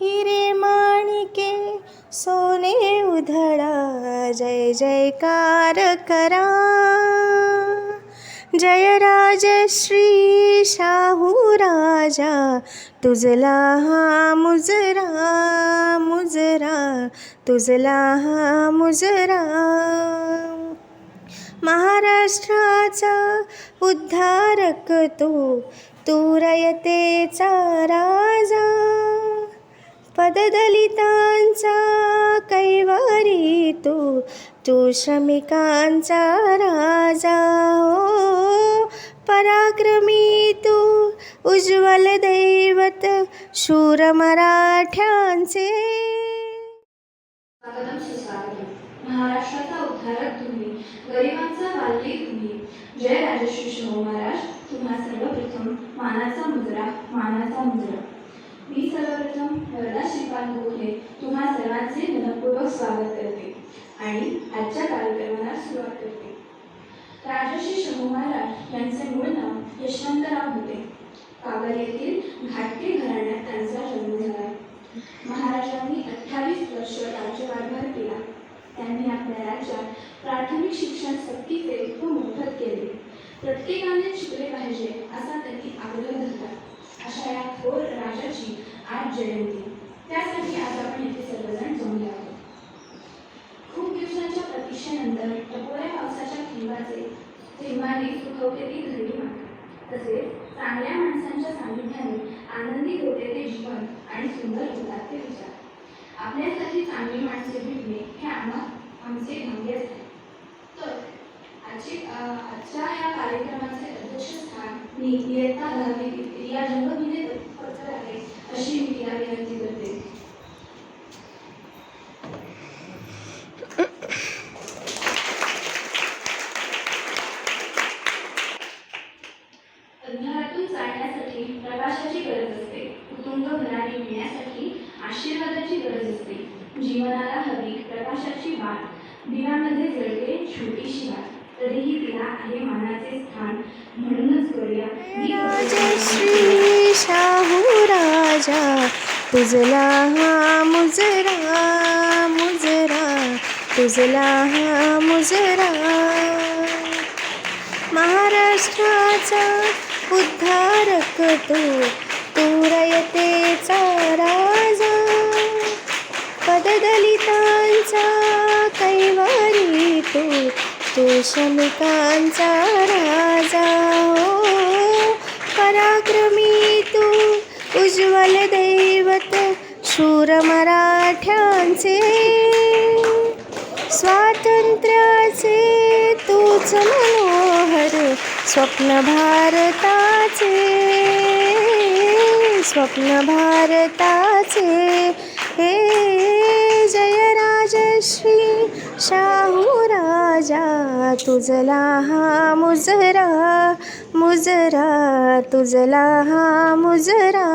हिरे माणिके सोने उधळा जय जयकार करा. जय राजश्री शाहू राजा तुझला हा मुजरा मुजरा तुझला हा मुजरा. महाराष्ट्राचा उद्धारक तू तू रयतेचा राजा. पददलितांचा कैवारी तू तू श्रमिकांचा राजा हो. पराक्रमी तू उज्ज्वल दैवत शूर मराठ्यांचे. महाराष्ट्राचा उद्धारक तुम्ही गरिबांचा वाल्ली तुम्ही. जय राजश्री शाहू महाराज तुम्हा सर्वप्रथम मानाचा मुद्रा मानाचा मुद्रा. मी सर्वप्रथम वरदा श्रीपाद गोखले तुम्हा सर्वांचे मनपूर्वक स्वागत करते आणि आजच्या कार्यक्रमाला सुरुवात करते. राजश्री शाहू महाराज यांचे मूळ नाव यशवंतराव होते. कागल येथील घाटके घराण्यात त्यांचा जन्म झाला. महाराजांनी अठ्ठावीस वर्ष राज्यकारभार केला. त्यांनी आपल्या राज्यात प्राथमिक शिक्षण सक्तीचे खूप मोफत केले. प्रत्येकाने शिकले पाहिजे असा त्यांनी आग्रह धरला. अशा या थोर राजाची आज जयंती त्यासाठी आज आपण इथे सर्वजण जमले आहोत. खूप दिवसांच्या प्रतीक्षेनंतर टपोऱ्या पावसाच्या थेंबाचे थेंबाने सुखवते ती घरडी तसेच चांगल्या माणसांच्या सानिध्याने आनंदी होते ते जीवन आणि सुंदर होतात ते विचार. आपल्यासाठी चांगली माणसे भेटणे हे आम्हा आमचे भाग्य आहे. तर आजची आजच्या या कार्यक्रमाचे अध्यक्षस्थान मी इयत्ता दहावीतील रिया जंगमीने आहे अशी मी तिला विनंती करते अंधारातून चालण्यासाठी प्रकाशाची गरज असते कुटुंब घराने मिळण्यासाठी आशीर्वादाची गरज असते जीवनाला हवी प्रकाशाची वाट दिव्यामध्ये जळते छोटीशी वाट तरीही तिला आहे मानाचे स्थान म्हणूनच करूया राजश्री शाहू राजा तुझला हा मुजरा मुजरा तुझला हा मुजरा महाराष्ट्राचा उद्धारक तू तू रयतेचा राजा. पददलितांचा कैवारी तू तू श्रमिकांचा राजा. हो पराक्रमी उज्ज्वल दैवत शूर मराठ्यांचे. स्वातंत्र्याचे तूच मनोहर स्वप्न भारताचे. स्वप्न भारताचे. हे जय राजश्री शाहू हो राजा तुझला हा मुजरा. मुजरा तुझला हा मुजरा.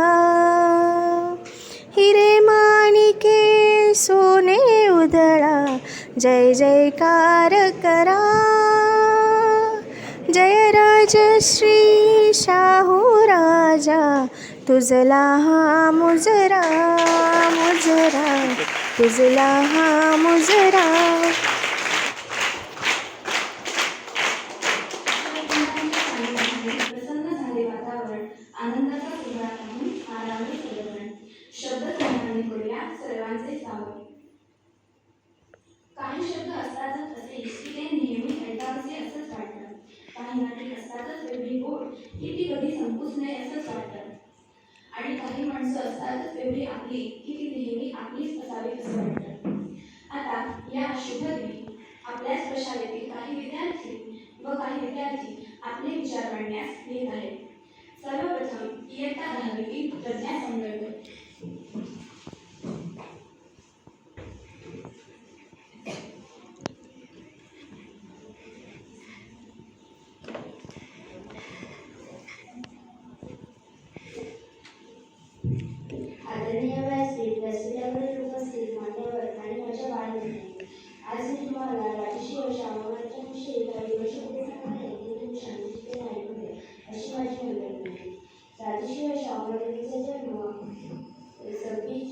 हिरे माणिके सोने उधळा जय जयकार करा. जय राजश्री शाहू राजा तुझला हा मुजरा मुजरा. तुझला हा मुजरा. प्रसन्न झाले वातावरण आनंदाचा शब्द काही शब्द असतातच असे की ते नेहमी ऐकावेसे असंच वाटतं. काही नाटक असतातच एवढी गोड की ती कधी संपूच नये असंच वाटतं. आणि काही माणसं असतातच एवढी आपली आपलीच असं वाटतं आता या शुभ दिनी आपल्याच प्रशालेतील काही विद्यार्थी व काही विद्यार्थी आपले विचार मांडण्यास येत आहेत सर्वप्रथम इयत्ता दहावी प्रज्ञा संदर्भ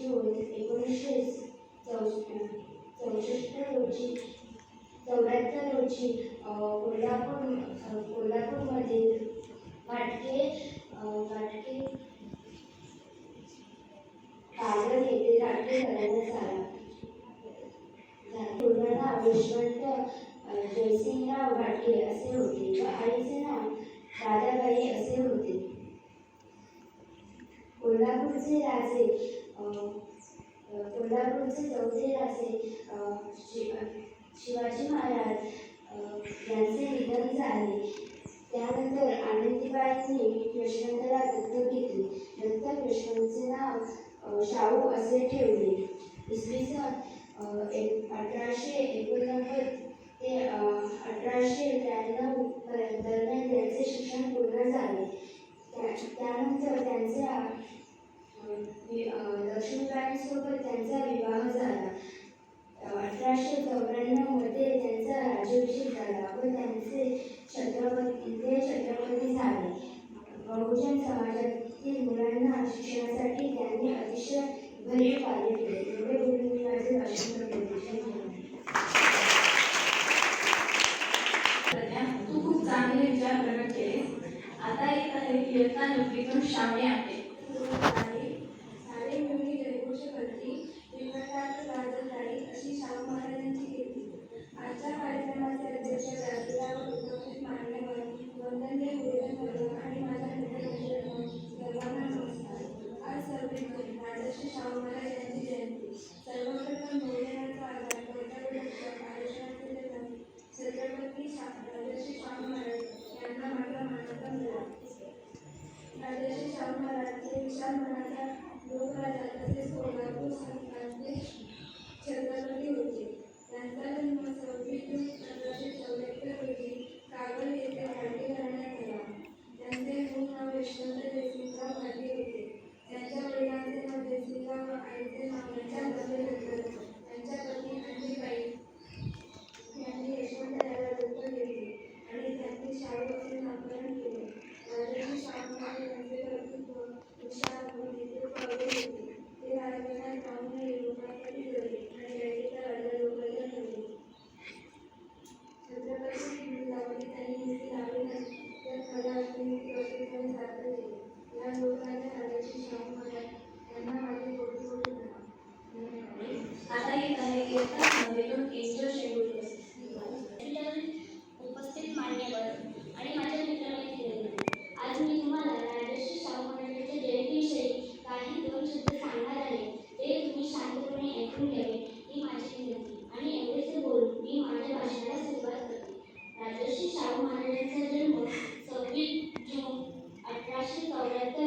जून एकोणीसशे चौ चौसष्ट रोजी चौऱ्याहत्तर रोजी कोल्हापूर कोल्हापूरमधील वाटके वाटके कागद येथे घाटगे करण्यात आला पूर्ण नाव यशवंत जयसिंगराव घाटगे असे होते व आईचे नाव दादाबाई असे होते. कोल्हापूरचे राजे कोल्हापूरचे चौथे राजे शिवाजी महाराज यांचे निधन झाले. त्यानंतर आनंदीबाईंनी यशवंतला दत्तक घेतले. दत्तक यशवंतचे नाव शाहू असे ठेवले. इसवी सन एक अठराशे एकोणनव्वद ते अठराशे त्र्याण्णव पर्यंत दरम्यान त्यांचे शिक्षण पूर्ण झाले. त्या- त्यानंतर त्यांचा लक्ष्मीबाईंसोबत त्यांचा विवाह झाला. अठराशे चौऱ्याण्णवमध्ये त्यांचा राज्याभिषेक झाला. व त्यांचे छत्रपती ते छत्रपती झाले. बहुजन समाजातील मुलांना शिक्षणासाठी त्यांनी अतिशय भरीव कार्य केले. एवढे बोलून मी माझे भाषण तू खूप चांगले विचार प्रकट केले आता येत आहे इयत्ता नववीतून श्रावणी आहे. शाहू महाराजांची कीर्ती आजच्या कार्यक्रमाचे अध्यक्ष राजूराव उपस्थित मान्यवर वंदनीय गुरुजन आणि माझ्या मित्रमंडळींनो सर्वांना नमस्कार आज सव्वीस राजर्षी शाहू महाराज यांची जयंती सर्वप्रथम आधार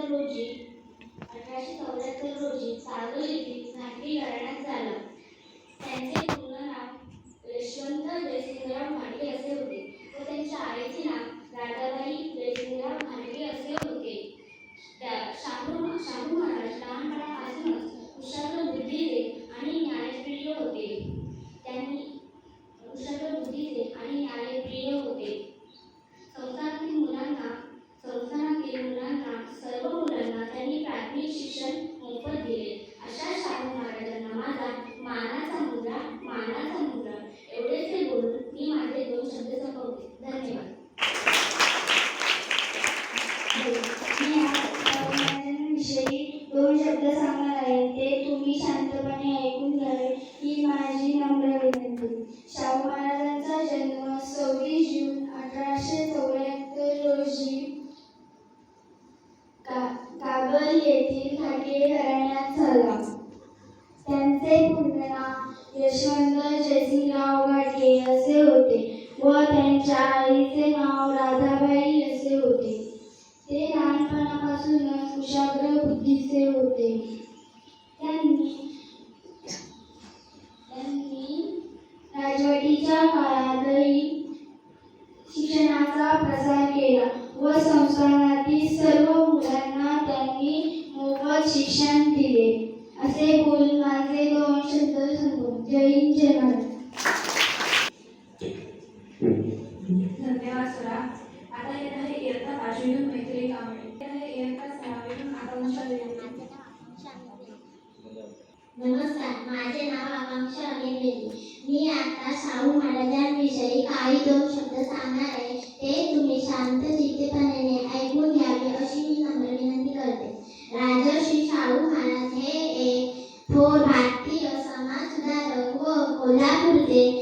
चौऱ्याहत्तर रोजी अठराशे चौऱ्याहत्तर रोजी कागल येथील घाटी घराण्यात झाला. त्यांचे पूर्ण नाव यशवंत जयसिंगराव घाटगे असे होते व त्यांच्या आईचे नाव राधाबाई जयसिंगराव घाटगे असे होते. त्या शाहू शाहू महाराज लहानपणापासूनच कुशाग्र बुद्धीचे आणि न्यायप्रिय होते. त्यांनी कुशाग्र बुद्धीचे आणि न्यायप्रिय होते. संस्थानातील मुलांना संस्थानातील मुलांना सर्व मुलांना त्यांनी प्राथमिक शिक्षण मोफत दिले. अशा शाहू महाराजांना माझा मानाचा मुद्रा मानाचा मुद्रा एवढेच हे बोलून मी माझे दोन शब्द संपवते. धन्यवाद. राजवटीच्या काळातही शिक्षणाचा प्रसार केला व संस्थानातील सर्व मुलांना त्यांनी मोफत शिक्षण दिले. असे बोलून माझे दोन शब्द संपवतो जय हिंद जय महाराज धन्यवाद सरा. आता येत आहे इयत्ता पाचवीतून मैत्री कांबळे येत आहे इयत्ता सहावीतून आकांक्षा जयंती नमस्कार माझे नाव आकांक्षा अनिल बेदी मी आता शाहू महाराजांविषयी काही दोन शब्द सांगणार आहे. ते तुम्ही शांत चित्तपणे ऐकून घ्यावे अशी मी नम्र विनंती करते. राजर्षी शाहू महाराज हे एक थोर भारतीय समाजसुधारक व कोल्हापूरचे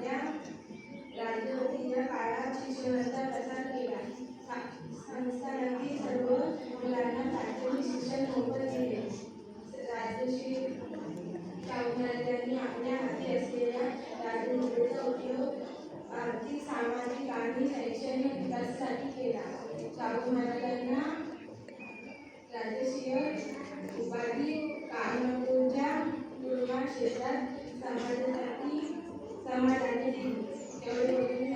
आपल्या राजवटीच्या काळात शिक्षणाचा प्रसार केला? संस्थानातील सर्व मुलांना प्राथमिक शिक्षण मोफत दिले. राजश्री शाहू आपल्या हाती असलेल्या राजमुद्रेचा उपयोग आर्थिक सामाजिक आणि शैक्षणिक विकासासाठी केला. शाहू महाराजांना राजकीय उपाधी कामगारांच्या निर्माण क्षेत्रात समाजासाठी समाजाने एवढे बोलून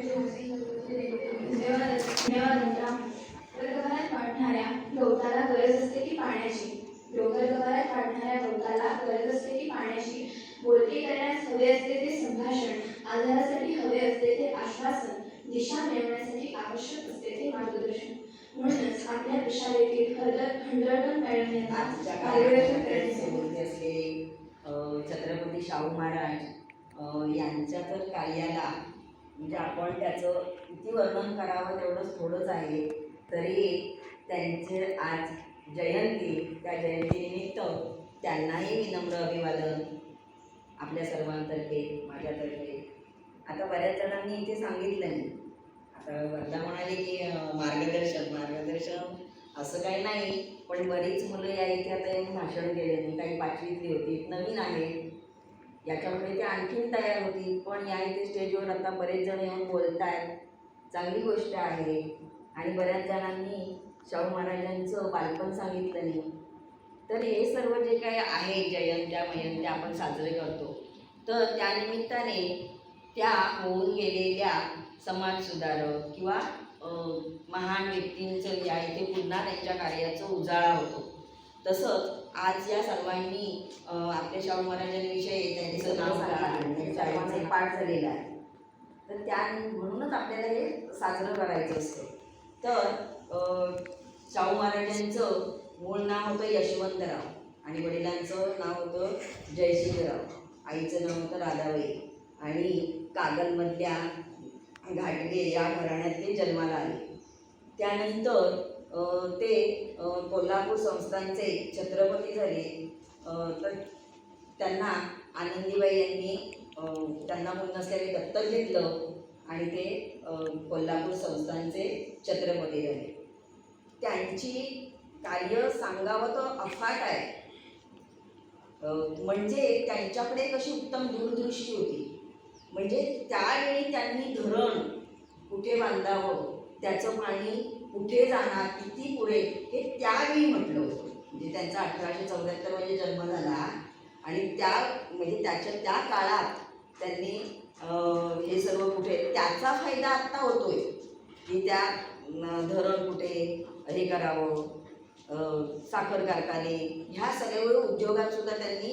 वाढणाऱ्या गवताला गरज असते ती पाण्याची. डोंगरगव्हात वाढणाऱ्या गवताला गरज असते की पाण्याची बोलके करण्यास हवे असते ते संभाषण आधारासाठी हवे असते ते आश्वासन दिशा मिळवण्यासाठी आवश्यक असते ते मार्गदर्शन. म्हणूनच आपल्या विशालेतील हरदर खंडरडण मिळवण्यात मार्गदर्शन करण्याचे असलेले छत्रपती शाहू महाराज यांच्या तर कार्याला म्हणजे आपण त्याचं किती वर्णन करावं तेवढंच थोडंच आहे. तरी त्यांचे आज जयंती त्या जयंतीनिमित्त त्यांनाही विनम्र अभिवादन आपल्या सर्वांतर्फे माझ्यातर्फे. आता बऱ्याच जणांनी इथे सांगितलं नाही. आता वर्धा म्हणाले की मार्गदर्शन मार्गदर्शन असं काही नाही. पण बरीच मुलं या इथे आता येऊन भाषण केले. काही पाचवीतली होती नवीन आहे. याच्यामुळे ते आणखीन तयार होती पण या इथे स्टेजवर आता बरेच जण येऊन बोलत आहेत चांगली गोष्ट आहे. आणि बऱ्याच जणांनी शाहू महाराजांचं बालपण सांगितलं नाही. तर हे सर्व जे काही आहे जयंत्या मयंत्या आपण साजरे करतो. तर त्यानिमित्ताने त्या होऊन गेलेल्या समाजसुधारक किंवा महान व्यक्तींचं या इथे पुन्हा त्यांच्या कार्याचा उजाळा होतो. तसंच आज या सर्वांनी आपल्या शाहू महाराजांविषयी त्यांचं नाव सर्वांचे पाठ झालेला आहे. तर त्या म्हणूनच आपल्याला हे साजरं करायचं असतं. तर शाहू महाराजांचं मूळ नाव होतं यशवंतराव आणि वडिलांचं नाव होतं जयसिंगराव. आईचं नाव होतं राधाबाई. आणि कागलमधल्या घाटगे या घराण्यात ते जन्माला आले. त्यानंतर ते कोल्हापूर संस्थानचे छत्रपती झाले. तर त्यांना आनंदीबाई यांनी त्यांना मुलं नसल्याने दत्तक घेतलं आणि ते कोल्हापूर संस्थानचे छत्रपती झाले. त्यांची कार्य सांगावं तर अफाट आहे. म्हणजे त्यांच्याकडे कशी उत्तम दूरदृष्टी होती. म्हणजे त्यावेळी त्यांनी धरण कुठे बांधावं त्याचं पाणी कुठे जाणार किती पुढे हे त्यावेळी म्हटलं होतं. म्हणजे त्यांचा अठराशे चौऱ्याहत्तरमध्ये म्हणजे जन्म झाला. आणि त्या म्हणजे त्याच्या त्या काळात त्यांनी हे सर्व कुठे त्याचा फायदा आत्ता होतोय. की त्या धरण कुठे हे करावं साखर कारखाने ह्या सगळ्या उद्योगात सुद्धा त्यांनी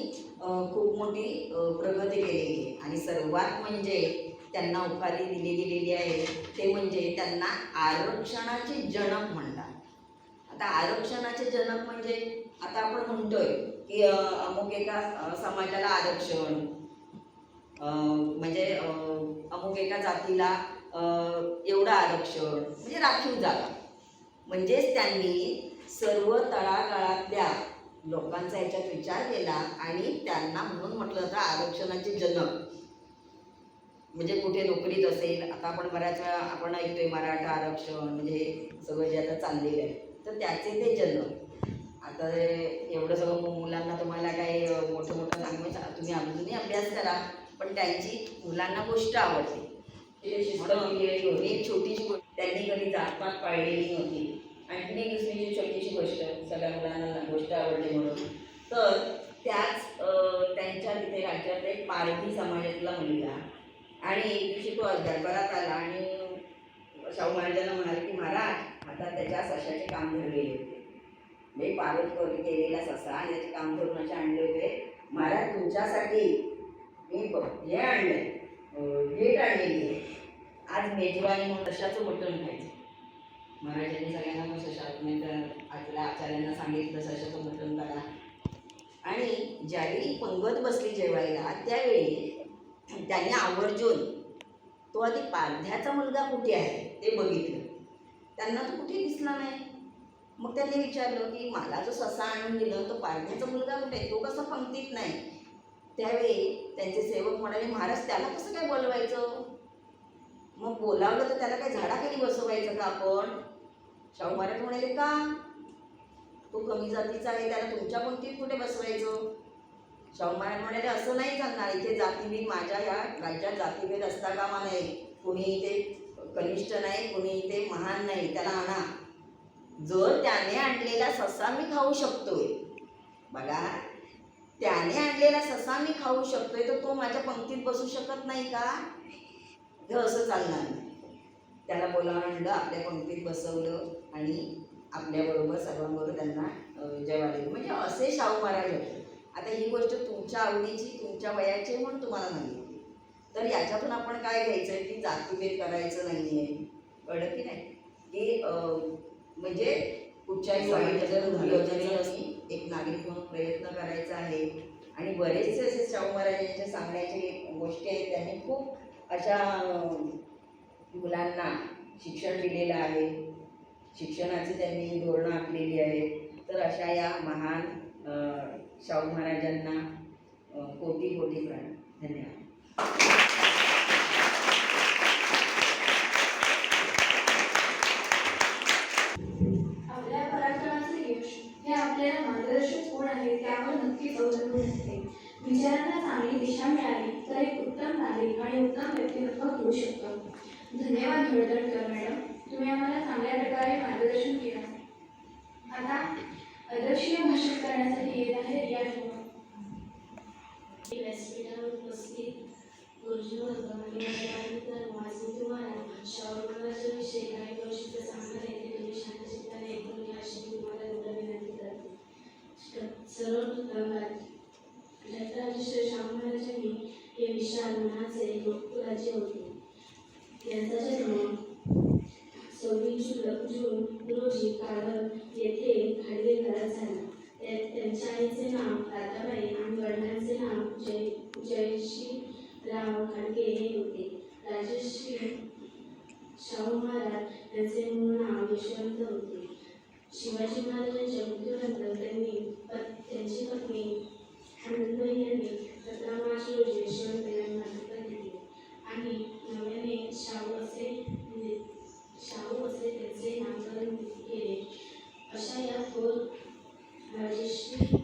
खूप मोठी प्रगती केलेली आहे. आणि सर्वात म्हणजे त्यांना उपाधी दिली गेलेली आहे. ते म्हणजे त्यांना आरक्षणाचे जनक म्हणतात. आता आरक्षणाचे जनक म्हणजे आता आपण म्हणतोय की अमुक एका समाजाला आरक्षण म्हणजे अमुक एका जातीला एवढं आरक्षण म्हणजे राखीव जागा. म्हणजेच त्यांनी सर्व तळागाळातल्या लोकांचा याच्यात विचार केला आणि त्यांना म्हणून म्हटलं जातं आरक्षणाचे जनक. म्हणजे कुठे नोकरीत असेल आता आपण बऱ्याच वेळा आपण ऐकतोय मराठा आरक्षण म्हणजे सगळं जे आता चाललेलं आहे तर त्याचे ते जनक आता एवढं सगळं मुलांना तुम्हाला काही मोठं मोठं सा- तुम्ही अजूनही अभ्यास करा पण त्यांची मुलांना गोष्ट आवडते. म्हणून एक छोटीशी गोष्ट. त्यांनी कधी जातपात पाळलेली नव्हती. आणखीन एक छोटीशी गोष्ट सगळ्या मुलांना गोष्ट आवडली म्हणून तर त्याच अं, त्यांच्या तिथे राज्यात एक पारधी समाजातला मुलगा आणि एक दिवशी तो दरबारात आला आणि शाहू महाराजांना म्हणाले की महाराज आता त्याच्या सशाचे काम धरलेले होते. मी पारत करून केलेला ससा आणि त्याचे काम धरून असे आणले होते. महाराज तुमच्यासाठी मी हे आणलं भेट आणलेली आहे. आज मेजवानी म्हणून सशाचं मटण खायचं महाराजांनी सगळ्यांना मग सशा म्हणजे आपल्या आचार्यांना सांगितलं सशाचं मटण करा आणि ज्यावेळी पंगत बसली जेवायला त्यावेळी त्यांनी आवर्जून तो आधी पारध्याचा मुलगा कुठे आहे ते बघितलं. त्यांना तो कुठे दिसला नाही. मग त्यांनी विचारलं की मला जो ससा आणून दिलं तो पारध्याचा मुलगा कुठे तो कसा पंक्तीत नाही. त्यावेळी त्यांचे सेवक म्हणाले महाराज त्याला कसं काय बोलवायचं? मग बोलावलं तर त्याला काही झाडाखाली बसवायचं का आपण? शाहू महाराज म्हणाले का? तो कमी जातीचा आहे त्याला तुमच्या पंक्तीत कुठे बसवायचं? शाहू महाराज म्हणाले असं नाही चालणार. इथे जातीभेद माझ्या या राज्यात जातीभेद असता कामा नये कुणी इथे कनिष्ठ नाही कुणी इथे महान नाही त्याला आणा. जर त्याने आणलेला ससा मी खाऊ शकतोय. बघा त्याने आणलेला ससा मी खाऊ शकतोय तर तो माझ्या पंक्तीत बसू शकत नाही का? हे असं चालणार नाही. त्याला बोलावं आणलं आपल्या पंक्तीत बसवलं आणि आपल्याबरोबर सर्वांबरोबर त्यांना अं, जेवायला म्हणजे असे शाहू महाराज होते. आता ही गोष्ट तुमच्या आवडीची तुमच्या वयाची म्हणून तुम्हाला सांगितली तर याच्यातून आपण काय घ्यायचं आहे की जातीभेद करायचं नाही आहे कळलं की नाही? की म्हणजे कुठच्याही योजनेने एक नागरिक म्हणून प्रयत्न करायचा आहे आणि बरेचसे असे शाहू महाराजांच्या सांगण्याचे गोष्टी आहेत त्यांनी खूप अशा मुलांना शिक्षण दिलेलं आहे. शिक्षणाची त्यांनी धोरणं आखलेली आहेत. तर अशा या महान शाहू महाराजांना कोटी कोटी प्राण धन्यवाद आपल्या पराक्रमाचे यश हे आपल्याला मार्गदर्शक कोण आहे त्यावर नक्कीच अवलंबून असते विचारांना चांगली दिशा मिळाली तर एक उत्तम नागरिक आणि उत्तम व्यक्तिमत्व होऊ शकतो धन्यवाद हळदणकर मॅडम तुम्ही आम्हाला चांगल्या प्रकारे मार्गदर्शन केलं आता अदर्शीय भाषण करण्यासाठी येत आहे रिया ठोकर. व्यासपीठावर उपस्थित गुरुजी वर्गामध्ये तर माझे तुम्हाला शाहरुखाच्या विषयी काही गोष्टी सांगणार आहे ते तुम्ही शांत चित्ताने ऐकून घ्या अशी तुम्हाला एवढं विनंती करते सर्वप्रथम राजराजेश्वर शाहू महाराजांनी हे विशाल मनाचे लोकराज्य होते यांचा जन्म सव्वीस जून जून रोजी कारवार येथे खाडगे घरात झाला त्यांच्या आईचे नाव राधाबाई आणि वडिलांचे नाव जय जयश्रीराव खाडगे हे होते राजश्री शाहू महाराज यांचे मूळ नाव यशवंत होते. शिवाजी महाराजांच्या मृत्यूनंतर त्यांनी त्यांची पत्नी आनंदबाई यांनी सतरा मार्च रोजी यशवंत यांना दिली. दिले आणि नव्याने शाहू असे म्हणजे, शाहू असे त्यांचे नामकरण केले. अशा या थोर राजश्री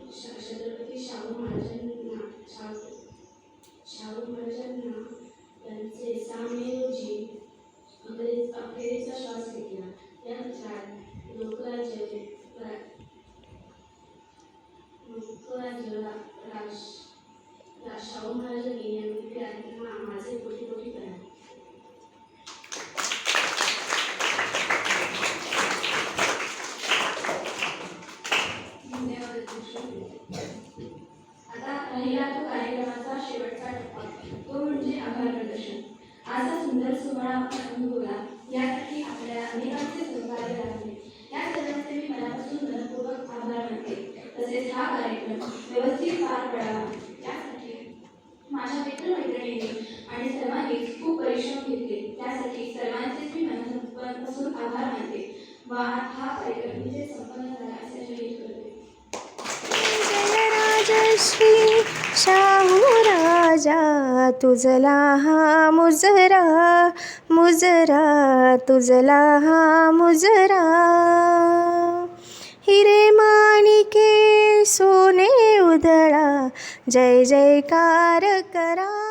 आणि आपल्या सहकार्य राहिले या सर्वांचे मी मनापासून मनपूर्वक आभार मानते. तसेच हा कार्यक्रम व्यवस्थित पार पडावा. यासाठी माझ्या मित्रमैत्रिणींनी आणि सर्वांनीच खूप परिश्रम घेतले. त्यासाठी सर्वांचेच मी मनापासून आभार मानते. वा हा कार्यक्रम म्हणजे संपन्न झाला असे जाहीर करते. जय राजश्री. शाहू राजा तुझला हा मुजरा मुजरा तुझला हा मुजरा. हिरे माणिके सोने उधळा जय जयकार करा.